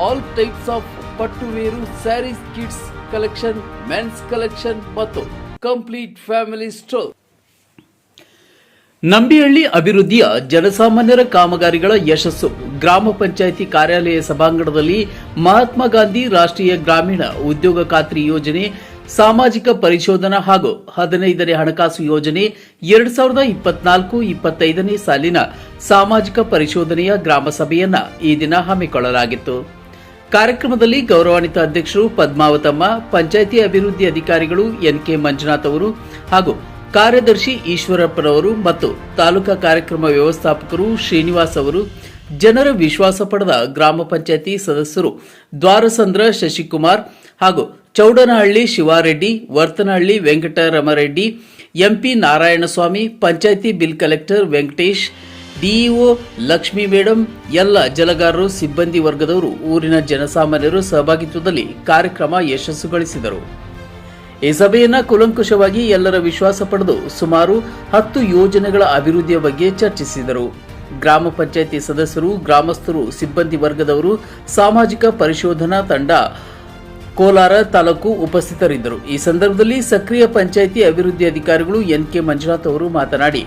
all types of ಪಟ್ಟುವೇರು sarees kids collection mens collection ಮತ್ತು complete family store Nambihalli ಅಭಿವೃದ್ಧಿಯ ಜನಸಾಮಾನ್ಯರ ಕಾಮಗಾರಿಗಳ ಯಶಸ್ಸು ಗ್ರಾಮ ಪಂಚಾಯಿತಿ ಕಾರ್ಯಾಲಯ ಸಭಾಂಗಣದಲ್ಲಿ ಮಹಾತ್ಮ ಗಾಂಧಿ ರಾಷ್ಟ್ರೀಯ ಗ್ರಾಮೀಣ ಉದ್ಯೋಗ ಖಾತ್ರಿ ಯೋಜನೆ ಸಾಮಾಜಿಕ ಪರಿಶೋಧನಾ ಹಾಗೂ ಹದಿನೈದನೇ ಹಣಕಾಸು ಯೋಜನೆ ಎರಡ್ ಸಾವಿರದ ಇಪ್ಪತ್ನಾಲ್ಕು ಇಪ್ಪತ್ತೈದನೇ ಸಾಲಿನ ಸಾಮಾಜಿಕ ಪರಿಶೋಧನೆಯ ಗ್ರಾಮ ಸಭೆಯನ್ನ ಈ ದಿನ ಹಮ್ಮಿಕೊಳ್ಳಲಾಗಿತ್ತು. ಕಾರ್ಯಕ್ರಮದಲ್ಲಿ ಗೌರವಾನ್ವಿತ ಅಧ್ಯಕ್ಷರು ಪದ್ಮಾವತಮ್ಮ, ಪಂಚಾಯಿತಿ ಅಭಿವೃದ್ಧಿ ಅಧಿಕಾರಿಗಳು ಎನ್ ಕೆ ಮಂಜುನಾಥ್ ಅವರು ಹಾಗೂ ಕಾರ್ಯದರ್ಶಿ ಈಶ್ವರಪ್ಪನವರು ಮತ್ತು ತಾಲೂಕಾ ಕಾರ್ಯಕ್ರಮ ವ್ಯವಸ್ಥಾಪಕರು ಶ್ರೀನಿವಾಸ್ ಅವರು. ಜನರ ವಿಶ್ವಾಸ ಪಡೆದ ಗ್ರಾಮ ಪಂಚಾಯಿತಿ ಸದಸ್ಯರು ದ್ವಾರಸಂದ್ರ ಶಶಿಕುಮಾರ್ ಹಾಗೂ Chowdanahalli Shivareddy, Vartanahalli Venkataramareddy, MP Narayanaswamy, panchayat bill collector Venkatesh DEO Lakshmi madam, ಎಲ್ಲ ಜಲಗಾರರು, ಸಿಬ್ಬಂದಿ ವರ್ಗದವರು, ಊರಿನ ಜನಸಾಮಾನ್ಯರು ಸಹಭಾಗಿತ್ವದಲ್ಲಿ ಕಾರ್ಯಕ್ರಮ ಯಶಸ್ಸುಗೊಳಿಸಿದರು. ಈ ಸಭೆಯನ್ನು ಕುಲಂಕುಷವಾಗಿ ಎಲ್ಲರ ವಿಶ್ವಾಸ ಪಡೆದು ಸುಮಾರು ಹತ್ತು ಯೋಜನೆಗಳ ಅಭಿವೃದ್ಧಿಯ ಬಗ್ಗೆ ಚರ್ಚಿಸಿದರು. ಗ್ರಾಮ ಪಂಚಾಯಿತಿ ಸದಸ್ಯರು, ಗ್ರಾಮಸ್ಥರು, ಸಿಬ್ಬಂದಿ ವರ್ಗದವರು, ಸಾಮಾಜಿಕ ಪರಿಶೋಧನಾ ತಂಡ, ಕೋಲಾರ ತಾಲೂಕು ಉಪಸ್ಥಿತರಿದ್ದರು. ಈ ಸಂದರ್ಭದಲ್ಲಿ ಸಕ್ರಿಯ ಪಂಚಾಯಿತಿ ಅಭಿವೃದ್ಧಿ ಅಧಿಕಾರಿಗಳು ಎನ್ ಕೆ ಮಂಜುನಾಥ್ ಅವರು ಮಾತನಾಡಿ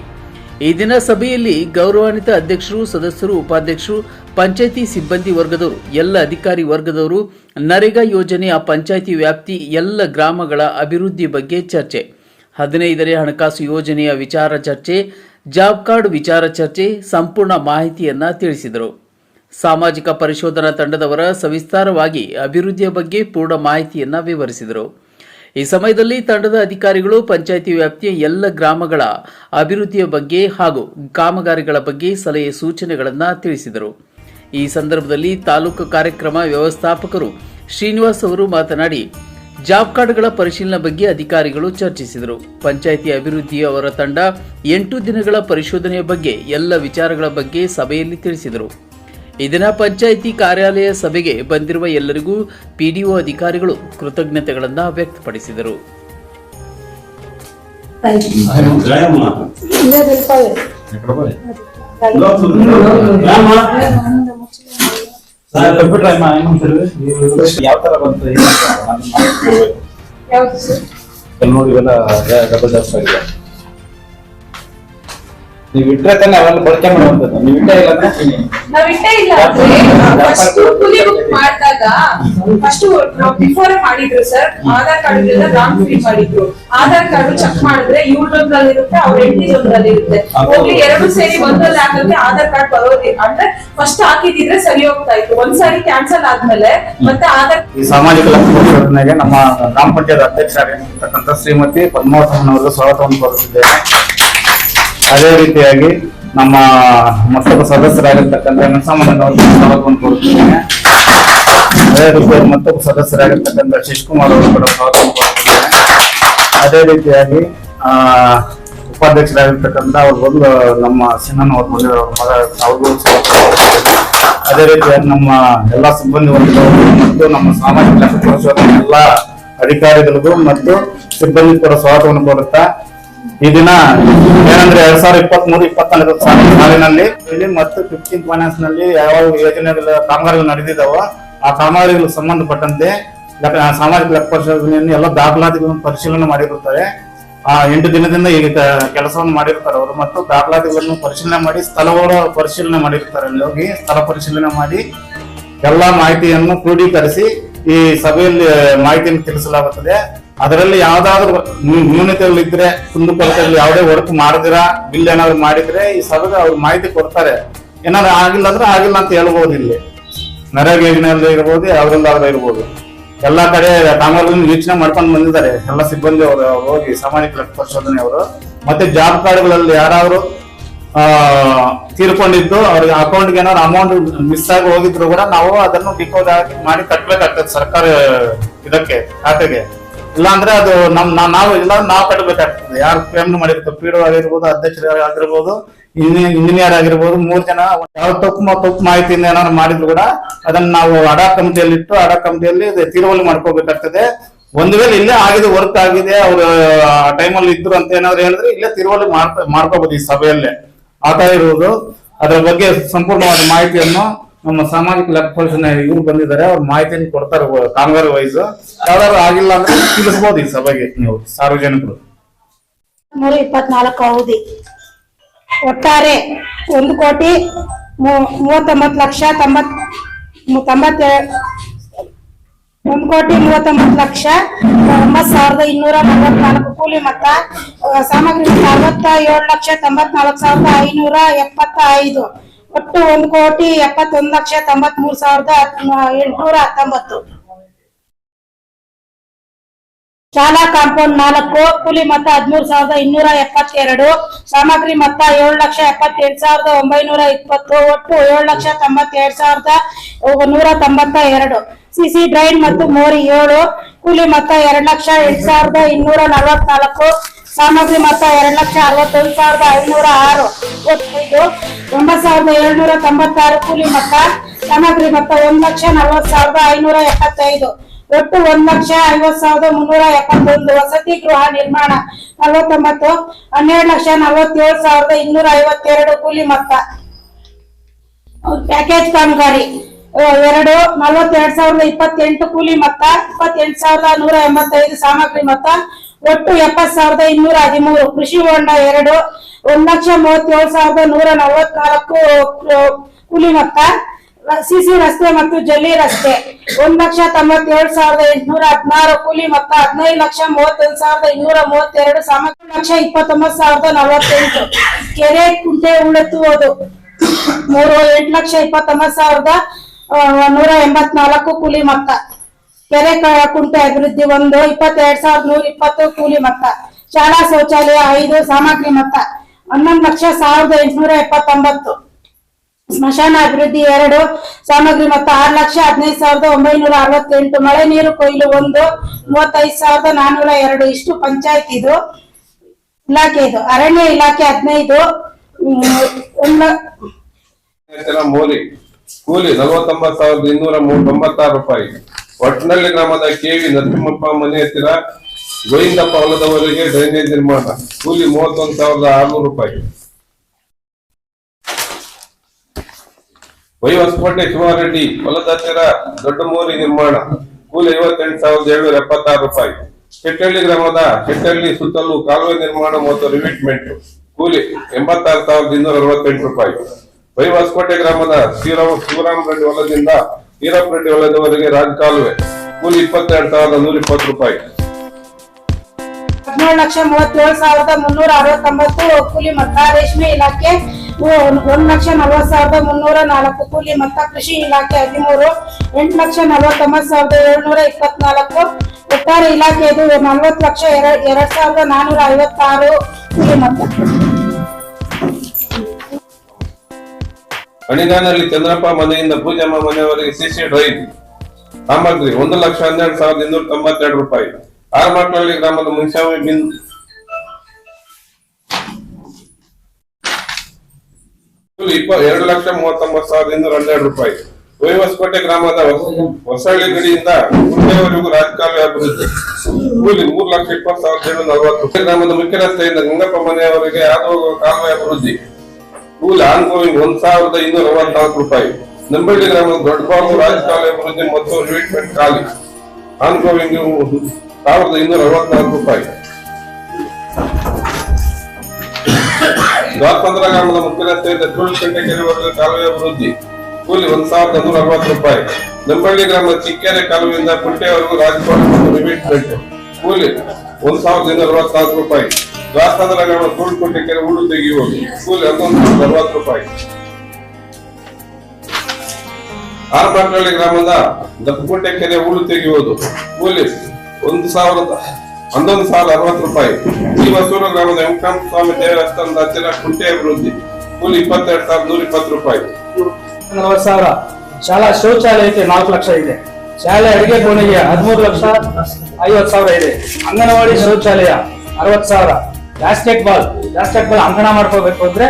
ಈ ದಿನ ಸಭೆಯಲ್ಲಿ ಗೌರವಾನ್ವಿತ ಅಧ್ಯಕ್ಷರು, ಸದಸ್ಯರು, ಉಪಾಧ್ಯಕ್ಷರು, ಪಂಚಾಯಿತಿ ಸಿಬ್ಬಂದಿ ವರ್ಗದವರು, ಎಲ್ಲ ಅಧಿಕಾರಿ ವರ್ಗದವರು, ನರೇಗಾ ಯೋಜನೆಯ ಪಂಚಾಯಿತಿ ವ್ಯಾಪ್ತಿ ಎಲ್ಲ ಗ್ರಾಮಗಳ ಅಭಿವೃದ್ಧಿ ಬಗ್ಗೆ ಚರ್ಚೆ. ಹದಿನೈದನೇ ಹಣಕಾಸು ಯೋಜನೆಯ ವಿಚಾರ ಚರ್ಚೆ, ಜಾಬ್ ಕಾರ್ಡ್ ವಿಚಾರ ಚರ್ಚೆ, ಸಂಪೂರ್ಣ ಮಾಹಿತಿಯನ್ನ ತಿಳಿಸಿದರು. ಸಾಮಾಜಿಕ ಪರಿಶೋಧನಾ ತಂಡದವರ ಸವಿಸ್ತಾರವಾಗಿ ಅಭಿವೃದ್ಧಿಯ ಬಗ್ಗೆ ಪೂರ್ಣ ಮಾಹಿತಿಯನ್ನ ವಿವರಿಸಿದರು. ಈ ಸಮಯದಲ್ಲಿ ತಂಡದ ಅಧಿಕಾರಿಗಳು, ಪಂಚಾಯಿತಿ ವ್ಯಾಪ್ತಿಯ ಎಲ್ಲ ಗ್ರಾಮಗಳ ಅಭಿವೃದ್ಧಿಯ ಬಗ್ಗೆ ಹಾಗೂ ಕಾಮಗಾರಿಗಳ ಬಗ್ಗೆ ಸಲಹೆ ಸೂಚನೆಗಳನ್ನು ತಿಳಿಸಿದರು. ಈ ಸಂದರ್ಭದಲ್ಲಿ ತಾಲೂಕು ಕಾರ್ಯಕ್ರಮ ವ್ಯವಸ್ಥಾಪಕರು ಶ್ರೀನಿವಾಸ್ ಅವರು ಮಾತನಾಡಿ, ಜಾಬ್ ಕಾರ್ಡ್ಗಳ ಪರಿಶೀಲನೆ ಬಗ್ಗೆ ಅಧಿಕಾರಿಗಳು ಚರ್ಚಿಸಿದರು. ಪಂಚಾಯಿತಿ ಅಭಿವೃದ್ಧಿಯ ಅವರ ತಂಡ ಎಂಟು ದಿನಗಳ ಪರಿಶೋಧನೆಯ ಬಗ್ಗೆ ಎಲ್ಲ ವಿಚಾರಗಳ ಬಗ್ಗೆ ಸಭೆಯಲ್ಲಿ ತಿಳಿಸಿದರು. ಇದನ್ನ ಪಂಚಾಯಿತಿ ಕಾರ್ಯಾಲಯ ಸಭೆಗೆ ಬಂದಿರುವ ಎಲ್ಲರಿಗೂ ಪಿಡಿಒ ಅಧಿಕಾರಿಗಳು ಕೃತಜ್ಞತೆಗಳನ್ನು ವ್ಯಕ್ತಪಡಿಸಿದರು. ಯಾವ ಬಂತು ನೋಡಿ ಡಬಲ್ ಜಾಸ್ತಿ ಆಗಿದೆ ನೀವು ಇಟ್ರೆ ತಾನೇ ಅವೆಲ್ಲ ಬಳಕೆ ಮಾಡುವಂತದ್ದು ನೀವು ಇಟ್ಟೇ ಇಲ್ಲ ಅಂದ್ರೆ ನಾವ್ ಇಟ್ಟೇ ಇಲ್ಲ ಫಸ್ಟ್ ಕೂಲಿ ಬುಕ್ ಮಾಡಿದಾಗ ಫಸ್ಟ್ ನಾವು ಬಿಫೋರ್ ಮಾಡಿದ್ರು ಸರ್ ಆಧಾರ್ ಕಾರ್ಡ್ ಎಲ್ಲ ರಾಂಗ್ ಫಿಲ್ ಮಾಡಿದ್ರು. ಆಧಾರ್ ಕಾರ್ಡ್ ಚೆಕ್ ಮಾಡಿದ್ರೆ ಇವ್ರದ್ರಲ್ಲಿ ಇರುತ್ತೆ ಅವ್ರ ಹೆಂಡತಿ ಒಂದ್ರಲ್ಲಿ ಇರುತ್ತೆ. ಹೋಗ್ಲಿ ಎರಡು ಸೇರಿ ಒಂದ್ರಲ್ಲಿ ಹಾಕಿದ್ರೆ ಆಧಾರ್ ಕಾರ್ಡ್ ಬರೋದಿಲ್ಲ ಅಂದ್ರೆ ಫಸ್ಟ್ ಹಾಕಿದಿದ್ರೆ ಸರಿ ಹೋಗ್ತಾ ಇತ್ತು. ಒಂದ್ ಸಾರಿ ಕ್ಯಾನ್ಸಲ್ ಆದ್ಮೇಲೆ ಮತ್ತೆ ಆಧಾರ್ ಈ ಸಾಮಾಜಿಕ ಲಕ್ಷ್ಮಿ ಯೋಜನೆಗೆ ನಮ್ಮ ಗ್ರಾಮ ಪಂಚಾಯತ್ ಅಧ್ಯಕ್ಷರಾಗಿರ್ತಕ್ಕಂಥ ಶ್ರೀಮತಿ ಪದ್ಮಾವತಮ್ಮನವರಿಗೆ ಸ್ವಾಗತವನ್ನು ಕೋರುತ್ತಿದ್ದೇನೆ ಅದೇ ರೀತಿಯಾಗಿ ನಮ್ಮ ಮತ್ತೊಬ್ಬ ಸದಸ್ಯರಾಗಿರ್ತಕ್ಕಂಥ ಸ್ವಾಗತವನ್ನು ಕೋರುತ್ತಿದ್ದೇನೆ ಅದೇ ರೀತಿಯಾಗಿ ಮತ್ತೊಬ್ಬ ಸದಸ್ಯರಾಗಿರ್ತಕ್ಕಂಥ ಶಶಿಕುಮಾರ್ ಅವರು ಕೂಡ ಸ್ವಾಗತವನ್ನು ಕೋರುತ್ತಿದ್ದೇನೆ ಅದೇ ರೀತಿಯಾಗಿ, ಆ, ಉಪಾಧ್ಯಕ್ಷರಾಗಿರ್ತಕ್ಕಂಥ ಅವ್ರು ಬಂದು ನಮ್ಮ ಸಿನ್ನನ್ ಅವ್ರು ಬಂದಿರೋ ಮಗ, ಅವ್ರಿಗೂ ಸ್ವಾಗತ ಅದೇ ರೀತಿಯಾಗಿ ನಮ್ಮ ಎಲ್ಲಾ ಸಿಬ್ಬಂದಿ ವರ್ಗದವರು ಮತ್ತು ನಮ್ಮ ಸಾಮಾಜಿಕ ಎಲ್ಲ ಅಧಿಕಾರಿಗಳಿಗೂ ಮತ್ತು ಸಿಬ್ಬಂದಿ ಕೂಡ ಸ್ವಾಗತವನ್ನು ಕೋರುತ್ತಾ ಈ ದಿನ ಏನಂದ್ರೆ ಎರಡ್ ಸಾವಿರದ ಇಪ್ಪತ್ತ್ ಮೂರು ಇಪ್ಪತ್ನಾಲ್ಕು ಸಾಲಿನಲ್ಲಿ ಮತ್ತು ಫಿಫ್ಟೀನ್ ಫೈನಾನ್ಸ್ನಲ್ಲಿ ಯಾವ ಯೋಜನೆಗಳ ಕಾಮಗಾರಿಗಳು ನಡೆದಿದ್ದಾವೋ ಆ ಕಾಮಗಾರಿಗಳಿಗೆ ಸಂಬಂಧಪಟ್ಟಂತೆ ಸಾಮಾಜಿಕ ಲೆಕ್ಕ ಪರಿಶೋಧನೆಯನ್ನು ಎಲ್ಲ ದಾಖಲಾತಿಗಳನ್ನು ಪರಿಶೀಲನೆ ಮಾಡಿರುತ್ತಾರೆ. ಆ ಎಂಟು ದಿನದಿಂದ ಕ- ಕೆಲಸವನ್ನು ಮಾಡಿರ್ತಾರೆ ಅವರು ಮತ್ತು ದಾಖಲಾತಿಗಳನ್ನು ಪರಿಶೀಲನೆ ಮಾಡಿ ಸ್ಥಳಗಳ ಪರಿಶೀಲನೆ ಮಾಡಿರ್ತಾರೆ. ಅಲ್ಲಿ ಹೋಗಿ ಸ್ಥಳ ಪರಿಶೀಲನೆ ಮಾಡಿ ಎಲ್ಲಾ ಮಾಹಿತಿಯನ್ನು ಕ್ರೋಢೀಕರಿಸಿ ಈ ಸಭೆಯಲ್ಲಿ ಮಾಹಿತಿಯನ್ನು ತಿಳಿಸಲಾಗುತ್ತದೆ. ಅದರಲ್ಲಿ ಯಾವ್ದಾದ್ರು ನ್ಯೂ- ಕುಂದು ಕುಂದುಕೊರತೆಗಳು ಯಾವುದೇ ವರ್ಕ್ ಮಾಡಿದಿರಾ ಬಿಲ್ ಏನಾದ್ರು ಮಾಡಿದ್ರೆ ಈ ಸಭೆಗೆ ಅವ್ರು ಮಾಹಿತಿ ಕೊಡ್ತಾರೆ. ಏನಾದ್ರು ಆಗಿಲ್ಲ ಅಂದ್ರೆ ಆಗಿಲ್ಲ ಅಂತ ಹೇಳ್ಬೋದು ಇಲ್ಲಿ. ನರೇಗಾ ಯೋಜನೆಯಲ್ಲಿ ಇರ್ಬೋದು ಯಾವ್ದ್ರಲ್ಲಾದ್ರೂ ಇರ್ಬೋದು. ಎಲ್ಲಾ ಕಡೆ ಕಾಮಗಾರಿಗಳನ್ನು ವೀಕ್ಷಣೆ ಮಾಡ್ಕೊಂಡು ಬಂದಿದ್ದಾರೆ. ಎಲ್ಲ ಸಿಬ್ಬಂದಿ ಅವರು ಹೋಗಿ ಸಾಮಾನ್ಯ ಪರಿಶೋಧನೆ ಅವರು. ಮತ್ತೆ ಜಾಬ್ ಕಾರ್ಡ್ಗಳಲ್ಲಿ ಯಾರಾದ್ರು ಆ, ತೀರ್ಕೊಂಡಿದ್ದು ಅವ್ರಿಗೆ ಅಕೌಂಟ್ಗೆ ಏನಾದ್ರು ಅಮೌಂಟ್ ಮಿಸ್ ಆಗಿ ಹೋಗಿದ್ರು ಕೂಡ ನಾವು ಅದನ್ನು ಡಿಕೋಡ್ ಆಗಿ ಮಾಡಿ ಕಟ್ಬೇಕಾಗ್ತದೆ ಸರ್ಕಾರ ಇದಕ್ಕೆ ಖಾತೆಗೆ. ಇಲ್ಲಾಂದ್ರೆ ಅದು ನಮ್ ನಾವು ಇಲ್ಲ ನಾವು ಕಟ್ಟಬೇಕಾಗ್ತದೆ ಯಾರು ಪ್ರೇಮ್ ಮಾಡಿರ್ತಾರೆ ಪಿ ಆಗಿರ್ಬೋದು, ಅಧ್ಯಕ್ಷರ ಆಗಿರ್ಬೋದು ಇಂಜಿನಿಯರ್ ಆಗಿರ್ಬೋದು, ಮೂರ್ ಜನ ಯಾವ ತಪ್ಪು ತಪ್ಪು ಮಾಹಿತಿಯಿಂದ ಏನಾದ್ರು ಮಾಡಿದ್ರು ಕೂಡ ಅದನ್ನ ನಾವು ಅಡ ಕಮಿಟಿಯಲ್ಲಿ ಇಟ್ಟು ಅಡ ಕಮಿಟಿಯಲ್ಲಿ ತೀರ್ವಲ್ಲಿ ಮಾಡ್ಕೋಬೇಕಾಗ್ತದೆ. ಒಂದು ವೇಳೆ ಇಲ್ಲೇ ಆಗಿದೆ ವರ್ಕ್ ಆಗಿದೆ, ಅವ್ರು ಟೈಮಲ್ಲಿ ಇದ್ರು ಅಂತ ಏನಾದ್ರು ಹೇಳಿದ್ರೆ ಇಲ್ಲೇ ತಿರುವಲ್ಲಿ ಮಾಡ್ಕೊ ಮಾಡ್ಕೋಬಹುದು ಈ ಸಭೆಯಲ್ಲೇ. ಆತ ಇರುವುದು. ಅದರ ಬಗ್ಗೆ ಸಂಪೂರ್ಣವಾದ ಮಾಹಿತಿಯನ್ನು ನಮ್ಮ ಸಾಮಾಜಿಕ ಲೆಕ್ಕಪರಿಶೋಧನೆ ಇವ್ರು ಬಂದಿದ್ದಾರೆ ಅವ್ರ ಮಾಹಿತಿಯನ್ನು ಕೊಡ್ತಾರೆ ಕಾಮಗಾರಿ ವೈಸ್ ಯಾವ್ದಾದ್ರು ಆಗಿಲ್ಲ ಅಂದ್ರೆ ತಿಳಿಸಬಹುದು ಈ ಸಭೆಗೆ ನೀವು ಸಾರ್ವಜನಿಕರು. ಇಪ್ಪತ್ನಾಲ್ಕು ಅವಧಿ. ಒಟ್ಟಾರೆ ಒಂದು ಕೋಟಿ ಮೂವತ್ತೊಂಬತ್ತು ಲಕ್ಷ ತೊಂಬತ್ ತೊಂಬತ್ತೆ ಒಂದು ಕೋಟಿ ಮೂವತ್ತೊಂಬತ್ತು ಲಕ್ಷ ಒಂಬತ್ತು ಸಾವಿರದ ಇನ್ನೂರ ಮೂವತ್ನಾಲ್ಕು ಕೂಲಿ ಮೊತ್ತ ಆ, ಸಾಮಗ್ರಿ ಅರವತ್ತ ಏಳು ಲಕ್ಷ ತೊಂಬತ್ನಾಲ್ಕು ಸಾವಿರದ ಐನೂರ ಎಪ್ಪತ್ತ ಐದು ಒಟ್ಟು ಒಂದು ಕೋಟಿ ಎಪ್ಪತ್ತೊಂದು ಲಕ್ಷ ತೊಂಬತ್ಮೂರು ಸಾವಿರದ ಎಂಟುನೂರ ಹತ್ತೊಂಬತ್ತು. ಶಾಲಾ ಕಾಂಪೌಂಡ್ ನಾಲ್ಕು, ಕೂಲಿ ಮೊತ್ತ ಹದಿಮೂರು ಸಾವಿರದ ಇನ್ನೂರ ಎಪ್ಪತ್ತೆರಡು, ಸಾಮಗ್ರಿ ಮೊತ್ತ ಏಳು ಲಕ್ಷ ಎಪ್ಪತ್ತೆರಡು ಸಾವಿರದ ಒಂಬೈನೂರ ಇಪ್ಪತ್ತು, ಒಟ್ಟು ಏಳು ಲಕ್ಷ ತೊಂಬತ್ತೆರಡು ಸಾವಿರದ ನೂರ ತೊಂಬತ್ತ ಎರಡು. ಸಿಸಿ ಡ್ರೈನ್ ಮತ್ತು ಮೋರಿ ಏಳು, ಕೂಲಿ ಮೊತ್ತ ಎರಡು ಲಕ್ಷ ಎಂಟು ಸಾವಿರದ ಇನ್ನೂರ ನಲವತ್ನಾಲ್ಕು, ಸಾಮಗ್ರಿ ಮೊತ್ತ ಎರಡು ಲಕ್ಷ ಅರವತ್ತೊಂದು ಸಾವಿರದ ಐನೂರ ಆರು. ಒಟ್ಟು ಒಂಬತ್ತು ಸಾವಿರದ ಏಳ್ನೂರ ತೊಂಬತ್ತಾರು ಕೂಲಿ ಮೊತ್ತ ಸಾಮಗ್ರಿ ಮೊತ್ತ ಒಂದ್ ಲಕ್ಷ ನಲವತ್ತು ಸಾವಿರದ ಐನೂರ ಎಪ್ಪತ್ತೈದು. ಒಟ್ಟು ಒಂದ್ ಲಕ್ಷ ಐವತ್ ಸಾವಿರದ ಮುನ್ನೂರ ಎಪ್ಪತ್ತೊಂದು ವಸತಿ ಗೃಹ ನಿರ್ಮಾಣ, ನಲವತ್ತೊಂಬತ್ತು, ಹನ್ನೆರಡು ಲಕ್ಷ ನಲವತ್ತೇಳು ಸಾವಿರದ ಇನ್ನೂರ ಐವತ್ತೆರಡು ಕೂಲಿ ಮೊತ್ತ ಪ್ಯಾಕೇಜ್ ಕಾಮಗಾರಿ ಎರಡು, ನಲವತ್ತೆರಡು ಸಾವಿರದ ಇಪ್ಪತ್ತೆಂಟು ಕೂಲಿ ಮೊತ್ತ ಇಪ್ಪತ್ತೆಂಟು ಸಾವಿರದ ನೂರ ಎಂಬತ್ತೈದು ಸಾಮಗ್ರಿ ಮೊತ್ತ ಒಟ್ಟು ಎಪ್ಪತ್ ಸಾವಿರದ ಇನ್ನೂರ ಹದಿಮೂರು. ಕೃಷಿ ಹೊಂಡ ಎರಡು ಒಂದ್ ಲಕ್ಷ ಮೂವತ್ತೇಳು ಸಾವಿರದ ನೂರ ನಲವತ್ನಾಲ್ಕು ಕೂಲಿ ಮೊತ್ತ ಸಿಸಿ ರಸ್ತೆ ಮತ್ತು ಜಲ್ಲಿ ರಸ್ತೆ. ಒಂದ್ ಲಕ್ಷ ತೊಂಬತ್ತೇಳು ಸಾವಿರದ ಎಂಟುನೂರ ಹದಿನಾರು ಕೂಲಿ ಮೊತ್ತ ಹದಿನೈದು ಲಕ್ಷ ಮೂವತ್ತೊಂದು ಸಾವಿರದ ಇನ್ನೂರ ಮೂವತ್ತೆರಡು ಸಮಗ್ರ ಲಕ್ಷ ಇಪ್ಪತ್ತೊಂಬತ್ತು ಸಾವಿರದ ನಲವತ್ತೆಂಟು. ಕೆರೆ, ಕುಂಟೆ ಉಳಿಸುವುದು ಮೂರು, ಎಂಟು ಲಕ್ಷ ಇಪ್ಪತ್ತೊಂಬತ್ತು ಸಾವಿರದ ನೂರ ಎಂಬತ್ನಾಲ್ಕು ಕೂಲಿ ಮೊತ್ತ. ಕೆರೆ ಕುಂಟೆ ಅಭಿವೃದ್ಧಿ ಒಂದು, ಇಪ್ಪತ್ತೆರಡು ಸಾವಿರದ ನೂರ ಇಪ್ಪತ್ತು ಕೂಲಿ ಮೊತ್ತ. ಶಾಲಾ ಶೌಚಾಲಯ ಐದು, ಸಾಮಗ್ರಿ ಮೊತ್ತ. ಹನ್ನೊಂದು ಲಕ್ಷ ಸಾವಿರದ ಎಂಟುನೂರ ಎಪ್ಪತ್ತೊಂಬತ್ತು. ಸ್ಮಶಾನ ಅಭಿವೃದ್ಧಿ ಎರಡು, ಸಾಮಗ್ರಿ ಮತ್ತು ಆರು ಲಕ್ಷ ಹದಿನೈದು ಸಾವಿರದ ಒಂಬೈನೂರ ಅರವತ್ತೆಂಟು. ಮಳೆ ನೀರು ಕೊಯ್ಲು ಒಂದು, ಮೂವತ್ತೈದು ಸಾವಿರದ ನಾನ್ನೂರ ಎರಡು. ಇಷ್ಟು ಪಂಚಾಯತ್ ಇದು. ಇಲಾಖೆ ಇದು. ಅರಣ್ಯ ಇಲಾಖೆ ಹದಿನೈದು. ಮೋಲಿ. ಕೂಲಿ ನಲವತ್ತೊಂಬತ್ತು ಸಾವಿರದ ಇನ್ನೂರ ಮೂ- ತೊಂಬತ್ತಾರು ರೂಪಾಯಿ. ಒಟ್ಟಿನಲ್ಲಿ ಗ್ರಾಮದ ಕೆವಿ ನರಸಿಂಹಪ್ಪ ಮನೆ ಹತ್ತಿರ ಗೋವಿಂದಪ್ಪ ಹೊಲದವರೆಗೆ ಡ್ರೈನೇಜ್ ನಿರ್ಮಾಣ. ಕೂಲಿ ಮೂವತ್ತೊಂದು ಸಾವಿರದ ಆರ್ನೂರು ರೂಪಾಯಿ. ವೈ ಹೊಸಕೋಟೆ ಶಿವಾರೆಡ್ಡಿ ಹೊಲದ ಹತ್ತಿರ ದೊಡ್ಡ ಮೋರಿ ನಿರ್ಮಾಣ. ಕೂಲಿ ಐವತ್ತೆಂಟು ಸಾವಿರದ ಏಳ್ನೂರ ಎಪ್ಪತ್ತಾರು ರೂಪಾಯಿ. ಶೆಟ್ಟಳ್ಳಿ ಗ್ರಾಮದ ಶೆಟ್ಟಳ್ಳಿ ಸುತ್ತಲೂ ಕಾಲುವೆ ನಿರ್ಮಾಣ ಮತ್ತು ರಿವಿಟ್ಮೆಂಟ್ ಕೂಲಿ ಎಂಬತ್ತಾರು ಸಾವಿರದ ಇನ್ನೂರ ಅರವತ್ತೆಂಟು ರೂಪಾಯಿ. ವೈ ಹೊಸಕೋಟೆ ಗ್ರಾಮದ ಶ್ರೀರಾಮ ಶಿವರಾಮ ರೆಡ್ಡಿ ಹೊಲದಿಂದ ಈರಪ್ಪ ರೆಡ್ಡಿ ಹೊಲದವರೆಗೆ ರಾಜ್ ಕಾಲುವೆ. ಕೂಲಿ ಇಪ್ಪತ್ತೆರಡು ಸಾವಿರದ ನೂರ ಇಪ್ಪತ್ತು ರೂಪಾಯಿ. ಹದಿನೇಳು ಲಕ್ಷ ಮೂವತ್ತೇಳು ಸಾವಿರದ ಮುನ್ನೂರ ಅರವತ್ತೊಂಬತ್ತು ಕೂಲಿ ಮೊತ್ತ ರೇಷ್ಮೆ ಇಲಾಖೆ ಒಂದು ಲಕ್ಷ ನಲವತ್ತು ಸಾವಿರದ ಮುನ್ನೂರ ನಾಲ್ಕು ಕೂಲಿ ಮತ್ತ ಕೃಷಿ ಇಲಾಖೆ ಹದಿಮೂರು, ಎಂಟು ಲಕ್ಷ ನಲವತ್ತೊಂಬತ್ತು ಸಾವಿರದ ಏಳ್ನೂರ ಇಪ್ಪತ್ನಾಲ್ಕು, ಒಟ್ಟಾರೆ ಇಲಾಖೆ ಇದು ನಲವತ್ತು ಲಕ್ಷ ಎರಡ್ ಎರಡ್ ಸಾವಿರದ ನಾನೂರ ಐವತ್ತಾರು ಕೂಲಿ ಮೊತ್ತ ಅಣಿಗಾನಲ್ಲಿ ಚಂದ್ರಪ್ಪ ಮನೆಯಿಂದ ಪೂಜಮ್ಮ ಮನೆಯವರೆಗೆ ಸಿಸಿ ಡ್ರೈವ್ ಸಾಮಗ್ರಿ, ಒಂದು ಲಕ್ಷ ಹನ್ನೆರಡು ಸಾವಿರದ ಇನ್ನೂರ ತೊಂಬತ್ತೆರಡು ರೂಪಾಯಿ. ಆರ್ಮಟ್ಲಳ್ಳಿ ಗ್ರಾಮದ ಮುನ್ಸಾಮಿ ಬಿನ್ ಇಪ್ಪ ಎರಡು ಲಕ್ಷ ಮೂವತ್ತೊಂಬತ್ತು ಸಾವಿರದ ಹನ್ನೆರಡು ರೂಪಾಯಿ. ವೈವಸ್ಪೇಟೆ ಗ್ರಾಮದ ಹೊಸಹಳ್ಳಿ ಗಡಿಯಿಂದ ಮುಂದೆವರೆಗೂ ರಾಜಕಾಲುವೆ ಅಭಿವೃದ್ಧಿ. ಕೂಲಿ ಮೂರು ಲಕ್ಷ ಇಪ್ಪತ್ತು ಸಾವಿರದ ಏಳು ನಲವತ್ತು ಗ್ರಾಮದ ಮುಖ್ಯ ರಸ್ತೆಯಿಂದ ಗಂಗಪ್ಪ ಮನೆಯವರೆಗೆ ಹಾದು ಹೋಗುವ ಕಾಲುವೆ ಅಭಿವೃದ್ಧಿ. ಕೂಲಿ ಆನ್ ಗೋವಿಂಗ್ ಒಂದ್ ಸಾವಿರದ ಇನ್ನೂರ ಅರವತ್ನಾಲ್ಕು ರೂಪಾಯಿ. ನಂಬಳ್ಳಿ ಗ್ರಾಮದ ದೊಡ್ಡಬಾಬು ರಾಜಕಾಲುವೆ ಅಭಿವೃದ್ಧಿ ಮತ್ತು ಟ್ರೀಟ್ಮೆಂಟ್ ಖಾಲಿ. ಆನ್ಗೋಯಿಂಗ್ ಸಾವಿರದ ಇನ್ನೂರ ಅರವತ್ನಾಲ್ಕು ರೂಪಾಯಿ. ದ್ವಾಪಂದ್ರ ಗ್ರಾಮದ ಮುಖ್ಯ ರಸ್ತೆಯಿಂದ ತುಳುಕಂಟೆ ಕೆರೆವರೆಗೆ ಕಾಲುವೆ ಅಭಿವೃದ್ಧಿ. ಕೂಲಿ ಒಂದ್ ಸಾವಿರದ ನೂರ ಅರವತ್ತು ರೂಪಾಯಿ. ನಂಬಳ್ಳಿ ಗ್ರಾಮದ ಚಿಕ್ಕೆರೆ ಕಾಲುವೆಯಿಂದ ಕುಂಟೆವರೆಗೂ ರಾಜಕೋಟ್ ಮತ್ತು ರಿವಿಟ್ಮೆಂಟ್ ಕೂಲಿ ಒಂದ್ ಸಾವಿರದ ಇನ್ನೂರ ಅರವತ್ನಾಲ್ಕು ರೂಪಾಯಿ. ದ್ವಾಪಂದ್ರ ಗ್ರಾಮದ ತುಳುಕುಂಟೆ ಕೆರೆ ಉಳು ತೆಗೆಯುವುದು. ಕೂಲಿ ಹನ್ನೊಂದು ಸಾವಿರದ ಅರವತ್ತು ರೂಪಾಯಿ. ಆರ್ಮಟ್ರಳ್ಳಿ ಗ್ರಾಮದ ದಪ್ಪಗುಂಟೆ ಕೆರೆ ಉಳು ತೆಗೆಯುವುದು. ಕೂಲಿ ಒಂದು ಸಾವಿರದ, ಹನ್ನೊಂದು ಸಾವಿರದ ಅರವತ್ತು ರೂಪಾಯಿ. ಈ ಹೊಸೂರು ಗ್ರಾಮದ ವೆಂಕಟರಾಮ ಸ್ವಾಮಿ ದೇವಸ್ಥಾನದ ಹತ್ತಿರ ಕುಂಟೆ ಅಭಿವೃದ್ಧಿ. ಕೂಲಿ ಇಪ್ಪತ್ತೆರಡು ಸಾವಿರದ ನೂರ ಇಪ್ಪತ್ತು ರೂಪಾಯಿ. ನಲವತ್ತು ಸಾವಿರ. ಶಾಲಾ ಶೌಚಾಲಯಕ್ಕೆ ನಾಲ್ಕು ಲಕ್ಷ ಇದೆ. ಶಾಲೆ ಅಡಿಗೆ ಕೋಣೆಗೆ ಹದಿಮೂರು ಲಕ್ಷ ಐವತ್ತು ಸಾವಿರ ಇದೆ. ಅಂಗನವಾಡಿ ಶೌಚಾಲಯ ಅರವತ್ತು ಸಾವಿರ. ಬ್ಯಾಸ್ಕೆಟ್ ಬಾಲ್ ಬ್ಯಾಸ್ಕೆಟ್ ಬಾಲ್ ಅಂಗಣ ಮಾಡ್ಕೋಬೇಕು ಅಂದ್ರೆ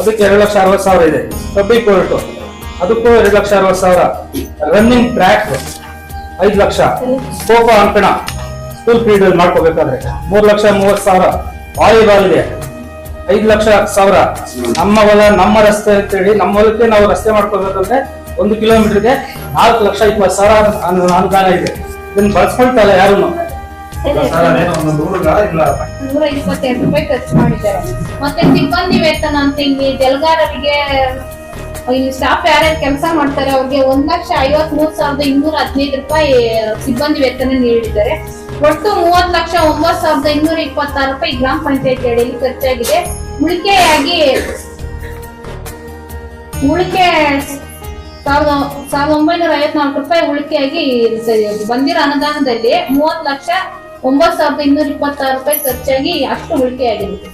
ಅದಕ್ಕೆ ಎರಡು ಲಕ್ಷ ಅರವತ್ತು ಸಾವಿರ ಇದೆ. ಕಬ್ಬಿ ಕೋರ್ಟು ಅದಕ್ಕೂ ಎರಡು ಲಕ್ಷ ಅರವತ್ತು ಸಾವಿರ. ರನ್ನಿಂಗ್ ಟ್ರ್ಯಾಕ್ ಐದು ಲಕ್ಷ ಸ್ಕೋಪ ಅಂಕಣ ಸ್ಕೂಲ್ ಪೀರಿಯಡ್ ಮಾಡ್ಕೋಬೇಕಾದ್ರೆ ಮೂರು ಲಕ್ಷ ಮೂವತ್ತು ಸಾವಿರ ವಾಲಿಬಾಲ್ ಇದೆ ಐದು ಲಕ್ಷ ಸಾವಿರ. ನಮ್ಮ ಹೊಲ ನಮ್ಮ ರಸ್ತೆ ಅಂತೇಳಿ ನಮ್ಮ ಹೊಲಕ್ಕೆ ನಾವು ರಸ್ತೆ ಮಾಡ್ಕೋಬೇಕಂದ್ರೆ ಒಂದು ಕಿಲೋಮೀಟರ್ಗೆ ನಾಲ್ಕು ಲಕ್ಷ ಇಪ್ಪತ್ತು ಸಾವಿರ ಅನು- ಅನುದಾನ ಇದೆ. ಇದನ್ನ ಬಳಸ್ಕೊಳ್ತಾ ಇಲ್ಲ ಯಾರು ನೂರ ಇಪ್ಪತ್ತೆರಡು ರೂಪಾಯಿ ಖರ್ಚು ಮಾಡಿದ್ದಾರೆ. ಮತ್ತೆ ಸಿಬ್ಬಂದಿ ವೇತನ ಅಂತ ಹಿಂಗೆ ಜಲಗಾರರಿಗೆ ಈ ಸ್ಟಾಫ್ ಯಾರ್ಯಾರು ಕೆಲಸ ಮಾಡ್ತಾರೆ, ಅವ್ರಿಗೆ ಒಂದ್ ಲಕ್ಷ ಐವತ್ ಮೂರ್ ಸಾವಿರದ ಇನ್ನೂರ ಹದಿನೈದು ರೂಪಾಯಿ ಸಿಬ್ಬಂದಿ ವೇತನ ನೀಡಿದ್ದಾರೆ ಒಟ್ಟು ಮೂವತ್ ಲಕ್ಷ ಒಂಬತ್ ಸಾವಿರದ ಇನ್ನೂರ ಇಪ್ಪತ್ತಾರು ರೂಪಾಯಿ ಗ್ರಾಮ ಪಂಚಾಯತ್ ಅಡಿಯಲ್ಲಿ ಖರ್ಚಾಗಿದೆ ಉಳಿಕೆಯಾಗಿ ಉಳಿಕೆ ಸಾವಿರದ ಸಾವಿರದ ಒಂಬೈನೂರ ಐವತ್ನಾಲ್ಕು ರೂಪಾಯಿ ಉಳಿಕೆಯಾಗಿ. ಬಂದಿರೋ ಅನುದಾನದಲ್ಲಿ ಮೂವತ್ ಲಕ್ಷ ಒಂಬತ್ ಸಾವಿರದ ಇನ್ನೂರ ಇಪ್ಪತ್ತಾರು ರೂಪಾಯಿ ಖರ್ಚಾಗಿ ಅಷ್ಟು ಉಳಿಕೆಯಾಗಿರುತ್ತೆ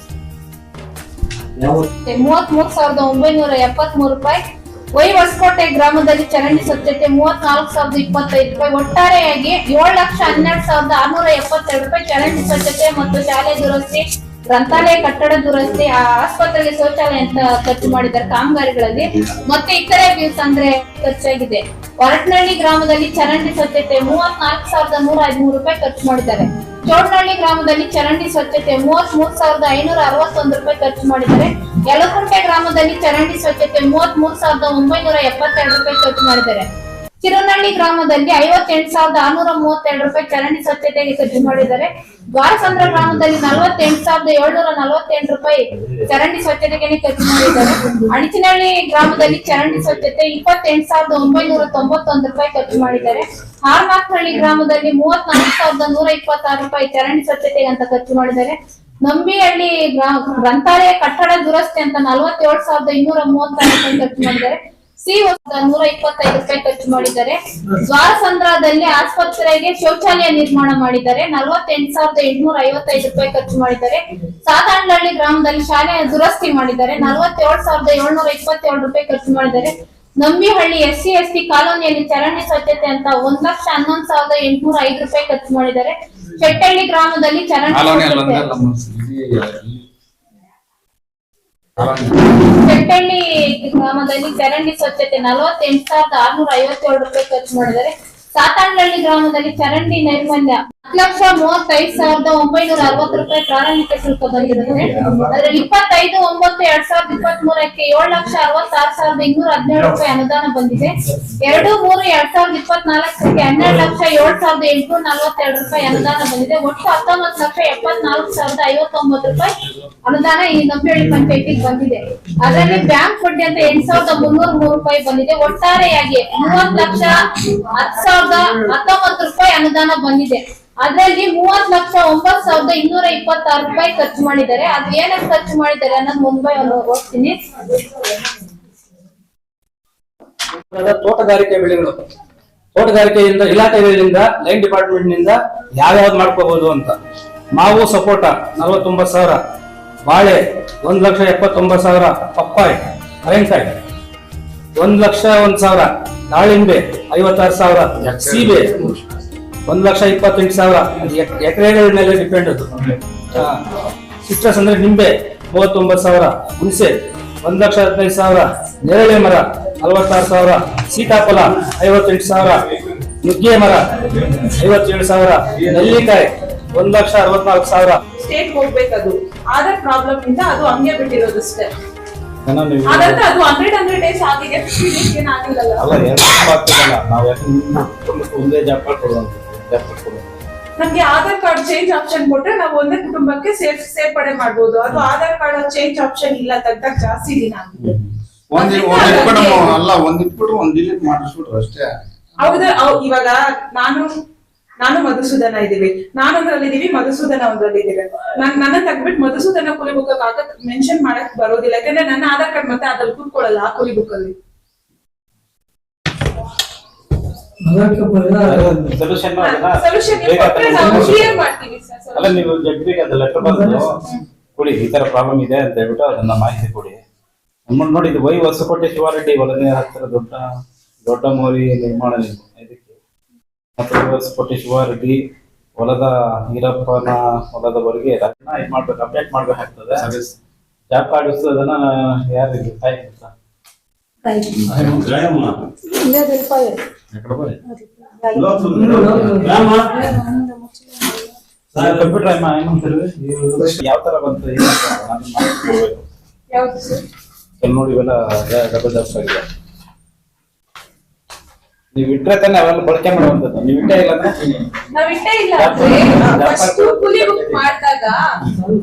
ಮೂವತ್ ಮೂರ್ ಸಾವಿರದ ಒಂಬೈನೂರ ಎಪ್ಪತ್ಮೂರು ರೂಪಾಯಿ. ವೈ ಹೊಸಕೋಟೆ ಗ್ರಾಮದಲ್ಲಿ ಚರಂಡಿ ಸ್ವಚ್ಛತೆ ಮೂವತ್ನಾಲ್ಕು ಸಾವಿರದ ಇಪ್ಪತ್ತೈದು ರೂಪಾಯಿ. ಒಟ್ಟಾರೆಯಾಗಿ ಏಳು ಲಕ್ಷ ಹನ್ನೆರಡು ಸಾವಿರದ ಆರ್ನೂರ ಎಪ್ಪತ್ತೆರಡು ರೂಪಾಯಿ ಚರಂಡಿ ಸ್ವಚ್ಛತೆ ಮತ್ತು ಶಾಲೆ ದುರಸ್ತಿ, ಗ್ರಂಥಾಲಯ ಕಟ್ಟಡ ದುರಸ್ತಿ ಆಸ್ಪತ್ರೆಗೆ ಶೌಚಾಲಯ ಅಂತ ಖರ್ಚು ಮಾಡಿದ್ದಾರೆ ಕಾಮಗಾರಿಗಳಲ್ಲಿ. ಮತ್ತೆ ಇತರೆ ಬಿಲ್ಸ್ ಅಂದ್ರೆ ಖರ್ಚಾಗಿದೆ. ಹೊರಟ್ನಹಳ್ಳಿ ಗ್ರಾಮದಲ್ಲಿ ಚರಂಡಿ ಸ್ವಚ್ಛತೆ ಮೂವತ್ನಾಲ್ಕು ಸಾವಿರದ ನೂರ ಹದಿಮೂರು ರೂಪಾಯಿ ಖರ್ಚು ಮಾಡಿದ್ದಾರೆ. ಚೋಟ್ನಹಳ್ಳಿ ಗ್ರಾಮದಲ್ಲಿ ಚರಂಡಿ ಸ್ವಚ್ಛತೆ ಮೂವತ್ ಮೂರ್ ಸಾವಿರದ ಐನೂರ ಅರವತ್ತೊಂದು ರೂಪಾಯಿ ಖರ್ಚು ಮಾಡಿದ್ದಾರೆ. ಯಲಕುಂಟೆ ಗ್ರಾಮದಲ್ಲಿ ಚರಂಡಿ ಸ್ವಚ್ಛತೆ ಮೂವತ್ ಮೂರ್ ಸಾವಿರದ ಒಂಬೈನೂರ ಎಪ್ಪತ್ತೆರಡು ರೂಪಾಯಿ ಖರ್ಚು ಮಾಡಿದ್ದಾರೆ. ಚಿರನಹಳ್ಳಿ ಗ್ರಾಮದಲ್ಲಿ ಐವತ್ತೆಂಟು ಸಾವಿರದ ಆರ್ನೂರ ಮೂವತ್ತೆರಡು ರೂಪಾಯಿ ಚರಂಡಿ ಸ್ವಚ್ಛತೆಗೆ ಖರ್ಚು ಮಾಡಿದ್ದಾರೆ. ದ್ವಾರಸಂದ್ರ ಗ್ರಾಮದಲ್ಲಿ ನಲವತ್ತೆಂಟು ಸಾವಿರದ ಏಳ್ನೂರ ನಲವತ್ತೆಂಟು ರೂಪಾಯಿ ಚರಂಡಿ ಸ್ವಚ್ಛತೆಗೆ ಖರ್ಚು ಮಾಡಿದ್ದಾರೆ. ಅಣಚಿನಹಳ್ಳಿ ಗ್ರಾಮದಲ್ಲಿ ಚರಂಡಿ ಸ್ವಚ್ಛತೆ ಇಪ್ಪತ್ತೆಂಟು ಸಾವಿರದ ಒಂಬೈನೂರ ತೊಂಬತ್ತೊಂದು ರೂಪಾಯಿ ಖರ್ಚು ಮಾಡಿದ್ದಾರೆ. ಹಾರ್ಮಾಕ್ನಹಳ್ಳಿ ಗ್ರಾಮದಲ್ಲಿ ಮೂವತ್ನಾಲ್ಕು ಸಾವಿರದ ನೂರ ಇಪ್ಪತ್ತಾರು ರೂಪಾಯಿ ಚರಂಡಿ ಸ್ವಚ್ಛತೆಗೆ ಅಂತ ಖರ್ಚು ಮಾಡಿದ್ದಾರೆ. ನಂಬಿಹಳ್ಳಿ ಗ್ರಾ- ಗ್ರಂಥಾಲಯ ಕಟ್ಟಡ ದುರಸ್ತಿ ಅಂತ ನಲವತ್ತೇಳು ಸಾವಿರದ ಇನ್ನೂರ ಮೂವತ್ತಾರು ರೂಪಾಯಿ ಖರ್ಚು ಮಾಡಿದ್ದಾರೆ. ಸಿ ನೂರ ಇಪ್ಪತ್ತೈದು ರೂಪಾಯಿ ಖರ್ಚು ಮಾಡಿದ್ದಾರೆ. ದ್ವಾರಸಂದ್ರದಲ್ಲಿ ಆಸ್ಪತ್ರೆಗೆ ಶೌಚಾಲಯ ನಿರ್ಮಾಣ ಮಾಡಿದ್ದಾರೆ. ನಲವತ್ತೆಂಟು ಸಾವಿರದ ಎಂಟುನೂರ ಐವತ್ತೈದು ರೂಪಾಯಿ ಖರ್ಚು ಮಾಡಿದ್ದಾರೆ. ಸಾತಾಂಡಹಳ್ಳಿ ಗ್ರಾಮದಲ್ಲಿ ಶಾಲೆ ದುರಸ್ತಿ ಮಾಡಿದ್ದಾರೆ. ನಲವತ್ತೇಳು ಸಾವಿರದ ಏಳ್ನೂರ ಇಪ್ಪತ್ತೇಳು ರೂಪಾಯಿ ಖರ್ಚು ಮಾಡಿದ್ದಾರೆ. Nambihalli S C S T ಕಾಲೋನಿಯಲ್ಲಿ ಚರಂಡಿ ಸ್ವಚ್ಛತೆ ಅಂತ ಒಂದ್ ಲಕ್ಷ ಹನ್ನೊಂದು ಸಾವಿರದ ಎಂಟುನೂರ ಐದು ರೂಪಾಯಿ ಖರ್ಚು ಮಾಡಿದ್ದಾರೆ. ಚೆಟ್ಟಹಳ್ಳಿ ಗ್ರಾಮದಲ್ಲಿ ಚರಂಡಿ ಚೆಟ್ಟಳ್ಳಿ ಗ್ರಾಮದಲ್ಲಿ ಚರಂಡಿ ಸ್ವಚ್ಛತೆ, ನಲವತ್ತೆಂಟು ಸಾವಿರದ ಆರ್ನೂರ ಐವತ್ತೇಳು ರೂಪಾಯಿ ಖರ್ಚು ಮಾಡಿದರೆ ಸಾತಾನಹಳ್ಳಿ ಗ್ರಾಮದಲ್ಲಿ ಚರಂಡಿ ನೈರ್ಮಲ್ಯ. ಲಕ್ಷ ಮೂವತ್ತೈದು ಸಾವಿರದ ಒಂಬೈನೂರ ಅರವತ್ತು ರೂಪಾಯಿ ಪ್ರಾರಂಭಿಕ ಶುಲ್ಕ ಬಂದಿರುತ್ತೆ ಅದರಲ್ಲಿ ಇಪ್ಪತ್ತೈದು, ಒಂಬತ್ತು, ಎರಡ್ ಸಾವಿರದ ಇಪ್ಪತ್ತ್ ಮೂರಕ್ಕೆ ಏಳು ಲಕ್ಷ ಅರವತ್ತಾರು ಸಾವಿರದ ಇನ್ನೂರ ಹದಿನೇಳು ರೂಪಾಯಿ ಅನುದಾನ ಬಂದಿದೆ. ಎರಡು, ಮೂರು, ಎರಡ್ ಸಾವಿರದ ಇಪ್ಪತ್ನಾಲ್ಕಕ್ಕೆ ಹನ್ನೆರಡು ಲಕ್ಷ ಏಳು ಸಾವಿರದ ಎಂಟುನೂರ ನಲವತ್ತೆರಡು ರೂಪಾಯಿ ಅನುದಾನ ಬಂದಿದೆ. ಒಟ್ಟು ಹತ್ತೊಂಬತ್ತು ಲಕ್ಷ ಎಪ್ಪತ್ನಾಲ್ಕು ಸಾವಿರದ ಐವತ್ತೊಂಬತ್ತು ರೂಪಾಯಿ ಅನುದಾನ ಈ ನಂಬಿಹಳ್ಳಿ ಪಂಚಾಯತಿಗೆ ಬಂದಿದೆ. ಅದರಲ್ಲಿ ಬ್ಯಾಂಕ್ ಬಡ್ಡಿ ಅಂತ ಎಂಟ್ ಸಾವಿರದ ಮುನ್ನೂರ ಮೂರು ರೂಪಾಯಿ ಬಂದಿದೆ. ಒಟ್ಟಾರೆಯಾಗಿ ಮೂವತ್ ಲಕ್ಷ ಹತ್ತು ಸಾವಿರದ ಹತ್ತೊಂಬತ್ತು ರೂಪಾಯಿ ಅನುದಾನ ಬಂದಿದೆ. ಅದರಲ್ಲಿ ಮೂವತ್ ಲಕ್ಷ ಒಂಬತ್ ಸಾವಿರದ ಇನ್ನೂರ ಇಪ್ಪತ್ತಾರು ರೂಪಾಯಿ ಖರ್ಚು ಮಾಡಿದ್ದಾರೆ. ಅದು ಏನಕ್ಕೆ ಖರ್ಚು ಮಾಡಿದ್ದಾರೆ ಅನ್ನೋದು ಮುಂಬೈ ಓದ್ತೀನಿ. ತೋಟಗಾರಿಕೆ ಬೆಳೆಗಳು. ತೋಟಗಾರಿಕೆಯಿಂದ ಇಲಾಖೆಗಳಿಂದ ಲೈನ್ ಡಿಪಾರ್ಟ್ಮೆಂಟ್ನಿಂದ ಯಾವ್ಯಾವ್ದು ಮಾಡ್ಕೋಬಹುದು ಅಂತ. ಮಾವು ಸಪೋಟ ನಲವತ್ತೊಂಬತ್ತು ಸಾವಿರ, ಬಾಳೆ ಒಂದ್ ಲಕ್ಷ ಎಪ್ಪತ್ತೊಂಬತ್ತು ಸಾವಿರ, ಪಪ್ಪಾಯಿ ಕರೆಂಕಾಯಿ ಒಂದ್ ಲಕ್ಷ ಒಂದ್ ಸಾವಿರ, ದಾಳಿಂಬೆ ಐವತ್ತಾರು ಸಾವಿರ, ಸೀಬೆ ಒಂದ್ ಲಕ್ಷ ಇಪ್ಪತ್ತೆಂಟು ಸಾವಿರ. ಎಕರೆಗಳ ಮೇಲೆ ಡಿಪೆಂಡ್ ಅದು. ಸಿಸ್ಟರ್ಸ್ ಅಂದ್ರೆ ನಿಂಬೆ ಮೂವತ್ತೊಂಬತ್ತು ಸಾವಿರ. ಹುಣಸೆ ಒಂದ್ ಲಕ್ಷ ಹದಿನೈದು ಸಾವಿರ. ನೇರಳೆ ಮರ ನಲವತ್ತಾರು ಸಾವಿರ. ಸೀತಾಫಲ ಐವತ್ತೆಂಟು ಸಾವಿರ. ನುಗ್ಗೆ ಮರ ಐವತ್ತೇಳು ಸಾವಿರ. ನೆಲ್ಲಿಕಾಯಿ ಒಂದ್ ಲಕ್ಷ ಅರವತ್ನಾಲ್ಕು ಸಾವಿರ. ಸ್ಟೇಟ್ ಹೋಗ್ಬೇಕದು. ಆಧಾರ್ ಪ್ರಾಬ್ಲಮ್ ಇಂದ ಅದು ಹಂಗೆ ಬಿಟ್ಟಿರೋದು ಅಷ್ಟೇ ಏನೋ ಅದು ಹಂಡ್ರೆಡ್ ಹಂಡ್ರೆಡ್ ಡೇಸ್ ಆಗಿದೆ. ಫಿಫ್ಟಿ ಡೇಸ್ ಏನ್ ಅಲ್ಲ ಎರಡು ನಾವು ಯಾಕಂದ್ರೆ ನಿಮ್ಮ ಕುಟುಂಬಕ್ಕೆ ಒಂದೇ ಜಾಬ್ ಜಾಬ್ ಕೊಡುವಂತ. ನಮ್ಗೆ ಆಧಾರ್ ಕಾರ್ಡ್ ಚೇಂಜ್ ಆಪ್ಷನ್ ಕೊಟ್ರೆ ನಾವು ಒಂದೇ ಕುಟುಂಬಕ್ಕೆ ಸೇಫ್ ಸೇರ್ಪಡೆ ಮಾಡ್ಬೋದು. ಅದು ಆಧಾರ್ ಕಾರ್ಡ್ ಚೇಂಜ್ ಆಪ್ಷನ್ ಇಲ್ಲ ತೆಗ್ದಾಗ ಜಾಸ್ತಿ ದಿನ ಆಗುತ್ತೆ. ಒಂದ್ ಒಂದ್ ಇಟ್ಬಿಟ್ಟು ಅಲ್ಲ ಒಂದ್ ಇಟ್ಬಿಟ್ರು ಒಂದ್ ಡಿಲೀಟ್ ಮಾಡಿಸ್ಬಿಟ್ರು ಅಷ್ಟೇ. ಹೌದು ಇವಾಗ ನಾನು ನಾನು ಮಧುಸೂದನ ಇದೀವಿ ನಾನು ಒಂದ್ರಲ್ಲಿದೀವಿ ಮಧುಸೂದನ ಒಂದ್ರಲ್ಲಿದ್ದೀವಿ. ನನ್ ನನ್ನ ತಗ್ಬಿಟ್ಟು ಮಧುಸೂದನ ಕೂಲಿ ಬುಕ್ ಮೆನ್ಷನ್ ಮಾಡಕ್ ಬರೋದಿಲ್ಲ. ಯಾಕಂದ್ರೆ ನನ್ನ ಆಧಾರ್ ಕಾರ್ಡ್ ಮತ್ತೆ ಅದ್ರಲ್ಲಿ ಕೂತ್ಕೊಳ್ಳಲ್ಲ ಆ ಕೂಲಿ ಬುಕ್ ಅಲ್ಲಿ ಸೊಲ್ಯೂಷನ್ ಸೊಲ್ಯೂಷನ್ ನಾವು ಕ್ಲಿಯರ್ ಮಾಡ್ತೀವಿ ಸರ್ ಅಲ್ಲ ನೀವು ಜಗ್ಗಿಗೆ ಅದು ಲೆಟರ್ ಬಂದು ಕೊಡಿ ಈ ತರ ಪ್ರಾಬ್ಲಮ್ ಇದೆ ಅಂತ ಹೇಳ್ಬಿಟ್ಟು ಅದನ್ನ ಮಾಹಿತಿ ಕೊಡಿ. ನಮ್ಮನ್ನು ನೋಡಿ ಇದು ವೈ ಹೊಸಕೋಟೆ ಶಿವಾರೆಡ್ಡಿ ಒಳಗೆ ಹತ್ತಿರ ದೊಡ್ಡ ದೊಡ್ಡ ಮೋರಿ ನಿರ್ಮಾಣ. ಇದಕ್ಕೆ. ಮತ್ತು ಹೊಸಕೋಟೆ ಶಿವಾರೆಡ್ಡಿ ಹೊಲದ ಈರಪ್ಪನ ಹೊಲದವರೆಗೆ ಅದನ್ನ ಇದು ಮಾಡ್ಬೇಕು ಅಪ್ಡೇಟ್ ಮಾಡ್ಬೇಕಾಗ್ತದೆ. ಜಾಪ್ ಅದನ್ನ ಯಾರಿಗೆ ತಾಯಿ ಗೊತ್ತಾ? ಕಂಪ್ಯೂಟರ್ ಯಾವ ತರ ಬಂತು ಏನು ಅಂತ ನಾನು ಮಾಡ್ಕೊಳ್ಬೇಕು. ಯಾವ್ದು ಸರ್ ಇಲ್ಲಿ ನೋಡಿ ಇವೆಲ್ಲ ಡಬಲ್ ಡಬ್ ಆಗಿದೆ ನೀವು ಇಟ್ರೆ ತಾನೇ ಅವೆಲ್ಲ ಬಳಕೆ ಮಾಡುವಂತದ್ದು ನೀವು ಇಟ್ಟೇ ಇಲ್ಲ ಅಂದ್ರೆ ನಾವ್ ಇಟ್ಟೇ ಇಲ್ಲ ಫಸ್ಟ್ ಕೂಲಿ ಬುಕ್ ಮಾಡಿದಾಗ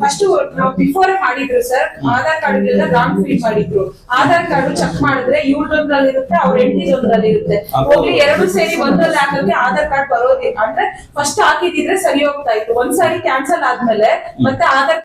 ಫಸ್ಟ್ ನಾವು ಬಿಫೋರ್ ಮಾಡಿದ್ರು ಸರ್ ಆಧಾರ್ ಕಾರ್ಡ್ ಎಲ್ಲ ರಾಂಗ್ ಫಿಲ್ ಮಾಡಿದ್ರು. ಆಧಾರ್ ಕಾರ್ಡ್ ಚೆಕ್ ಮಾಡಿದ್ರೆ ಇವ್ರದ್ರಲ್ಲಿ ಇರುತ್ತೆ ಅವ್ರ ಹೆಂಡತಿದೊಂದ್ರಲ್ಲಿ ಇರುತ್ತೆ. ಹೋಗ್ಲಿ ಎರಡು ಸೇರಿ ಒಂದ್ರಲ್ಲಿ ಹಾಕಕ್ಕೆ ಆಧಾರ್ ಕಾರ್ಡ್ ಬರೋದಿಲ್ಲ. ಅಂದ್ರೆ ಫಸ್ಟ್ ಹಾಕಿದಿದ್ರೆ ಸರಿ ಹೋಗ್ತಾ ಇತ್ತು. ಒಂದ್ಸಾರಿ ಕ್ಯಾನ್ಸಲ್ ಆದ್ಮೇಲೆ ಮತ್ತೆ ಆಧಾರ್